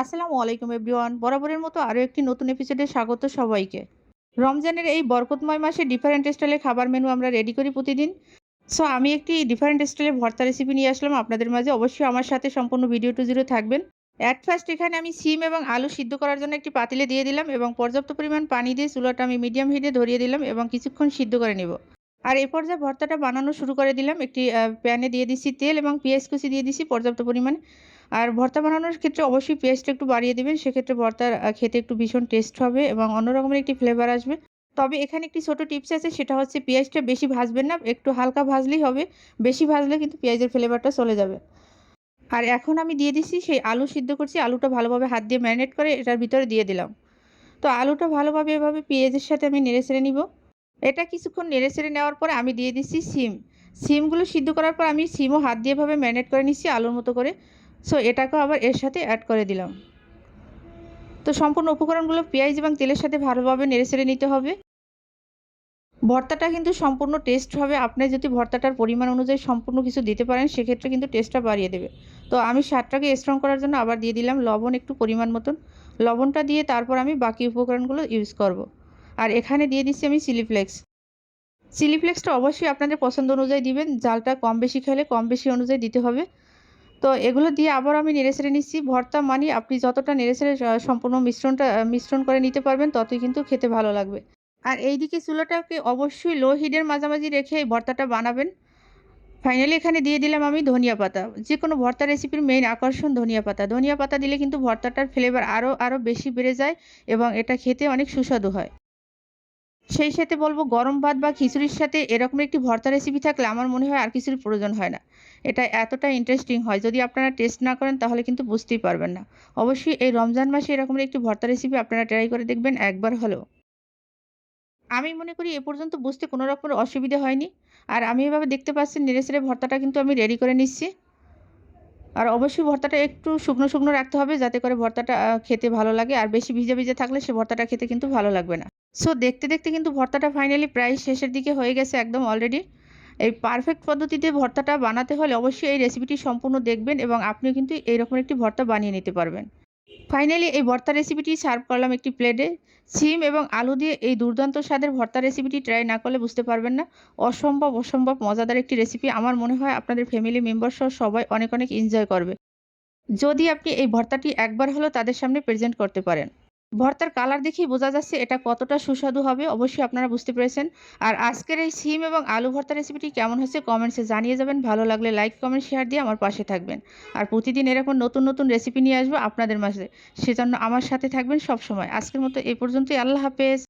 আসসালামু আলাইকুম এভরিওয়ান। বরাবরের মতো আরও একটি নতুন এপিসোডে স্বাগত সবাইকে। রমজানের এই বরকতময় মাসে ডিফারেন্ট স্টাইলে খাবার মেনু আমরা রেডি করি প্রতিদিন। সো আমি একটি ডিফারেন্ট স্টাইলে ভর্তা রেসিপি নিয়ে আসলাম। আপনাদের মাঝে অবশ্যই আমার সাথে সম্পূর্ণ ভিডিও টু জিরো থাকবেন। অ্যাট ফার্স্ট এখানে আমি সিম এবং আলু সিদ্ধ করার জন্য একটি পাতিলে দিয়ে দিলাম এবং পর্যাপ্ত পরিমাণ পানি দিয়ে চুলাটা আমি মিডিয়াম হিটে ধরিয়ে দিলাম এবং কিছুক্ষণ সিদ্ধ করে নেব। আর এই পর্যায়ে ভর্তাটা বানানো শুরু করে দিলাম। একটি প্যানে দিয়ে দিচ্ছি তেল এবং পেঁয়াজ কুচি দিয়ে দিচ্ছি পর্যাপ্ত পরিমাণে আর ভর্তা বানানোর ক্ষেত্রে অবশ্যই পেঁয়াজটা একটু বাড়িয়ে দেবেন সেক্ষেত্রে ভর্তার আহ, খেতে একটু ভীষণ টেস্ট হবে এবং অন্যরকমের একটি ফ্লেভার আসবে। তবে এখানে একটি ছোট টিপস আছে সেটা হচ্ছে পেঁয়াজটা বেশি ভাজবেন না একটু হালকা ভাজলেই হবে বেশি ভাজলে কিন্তু পেঁয়াজের ফ্লেভারটা চলে যাবে। আর এখন আমি দিয়ে দিচ্ছি সেই আলু সিদ্ধ করছি আলুটা ভালোভাবে হাত দিয়ে ম্যারিনেট করে এটার ভিতরে দিয়ে দিলাম। তো আলুটা ভালোভাবে এভাবে পেঁয়াজের সাথে আমি নেড়ে ছেড়ে নিব। এটা কিছুক্ষণ নেড়ে ছেড়ে নেওয়ার পরে আমি দিয়ে দিচ্ছি সিম। সিমগুলো সিদ্ধ করার পর আমি সিমও হাত দিয়ে এভাবে ম্যারিনেট করে নিচ্ছি আলুর মতো করে। সো এটাকেও আবার এর সাথে অ্যাড করে দিলাম। তো সম্পূর্ণ উপকরণগুলো পেঁয়াজ এবং তেলের সাথে ভালোভাবে নেড়ে ছেড়ে নিতে হবে। ভর্তাটা কিন্তু সম্পূর্ণ টেস্ট হবে। আপনি যদি ভর্তাটার পরিমাণ অনুযায়ী সম্পূর্ণ কিছু দিতে পারেন, সেক্ষেত্রে কিন্তু টেস্টটা বাড়িয়ে দেবে। তো আমি স্বাদটাকে স্ট্রং করার জন্য আবার দিয়ে দিলাম লবণ একটু পরিমাণ মতন। লবণটা দিয়ে তারপর আমি বাকি উপকরণগুলো ইউজ করব। আর এখানে দিয়ে দিচ্ছি আমি চিলি ফ্লেক্স চিলি ফ্লেক্সটা অবশ্যই আপনাদের পছন্দ অনুযায়ী দিবেন। জালটা কম বেশি খেলে কম বেশি অনুযায়ী দিতে হবে। তো এগুলো দিয়ে আবার আমি নেড়ে ছেড়ে নিচ্ছি। ভর্তা মানে আপনি যতটা নেড়ে আহ, সম্পূর্ণ মিশ্রণটা মিশ্রণ করে নিতে পারবেন ততই কিন্তু খেতে ভালো লাগবে। আর এইদিকে চুলাটাকে অবশ্যই লো হিটের মাঝামাঝি রেখে এই ভর্তাটা বানাবেন। ফাইনালি এখানে দিয়ে দিলাম আমি ধনিয়া পাতা। যে কোনো ভর্তা রেসিপির মেইন আকর্ষণ ধনিয়া পাতা। ধনিয়া পাতা দিলে কিন্তু ভর্তাটার ফ্লেভার আরও আরও বেশি বেড়ে যায় এবং এটা খেতে অনেক সুস্বাদু হয়। সেই সাথে বলব গরম ভাত বা খিচুড়ির সাথে এরকম একটি ভর্তা রেসিপি থাকলে আমার মনে হয় আর কিছুর প্রয়োজন হয় না। এটা এতটা ইন্টারেস্টিং হয়, যদি আপনারা টেস্ট না করেন তাহলে কিন্তু বুঝতেই পারবেন না। অবশ্যই এই রমজান মাসে এরকমের একটি ভর্তা রেসিপি আপনারা ট্রাই করে দেখবেন একবার হলেও। আমি মনে করি এ পর্যন্ত বুঝতে কোনো রকমের অসুবিধা হয়নি। আর আমি এভাবে দেখতে পাচ্ছি নেড়ে ভর্তাটা কিন্তু আমি রেডি করে নিচ্ছি। আর অবশ্যই ভর্তাটা একটু শুকনো শুকনো রাখতে হবে, যাতে করে ভর্তাটা খেতে ভালো লাগে। আর বেশি ভিজে ভিজে থাকলে সে ভর্তাটা খেতে কিন্তু ভালো লাগবে না। সো দেখতে দেখতে কিন্তু ভর্তাটা ফাইনালি প্রায় শেষের দিকে হয়ে গেছে একদম অলরেডি এই পারফেক্ট পদ্ধতিতে ভর্তাটা বানাতে হলে অবশ্যই এই রেসিপিটি সম্পূর্ণ দেখবেন এবং আপনিও কিন্তু এইরকম একটি ভর্তা বানিয়ে নিতে পারবেন। ফাইনালি এই ভর্তা রেসিপিটি সার্ভ করলাম একটি প্লেটে সিম এবং আলু দিয়ে এই দুর্দান্ত স্বাদের ভর্তা রেসিপিটি ট্রাই না করলে বুঝতে পারবেন না। অসম্ভব অসম্ভব মজাদার একটি রেসিপি আমার মনে হয় আপনাদের ফ্যামিলি মেম্বার সহ সবাই অনেক অনেক এনজয় করবে। যদি আপনি এই ভর্তাটি একবার হলেও তাদের সামনে প্রেজেন্ট করতে পারেন। ভর্তার কালার দেখেই বোঝা যাচ্ছে এটা কতটা সুস্বাদু হবে, অবশ্যই আপনারা বুঝতে পেরেছেন। আর আজকের এই সিম এবং আলু ভর্তা রেসিপিটি কেমন হয়েছে কমেন্টসে জানিয়ে যাবেন। ভালো লাগলে লাইক কমেন্ট শেয়ার দিয়ে আমার পাশে থাকবেন। আর প্রতিদিন এরকম নতুন নতুন রেসিপি নিয়ে আসব আপনাদের মাঝে। সেজন্য আমার সাথে থাকবেন সব সময় আজকের মতো এই পর্যন্তই। আল্লাহ হাফেজ।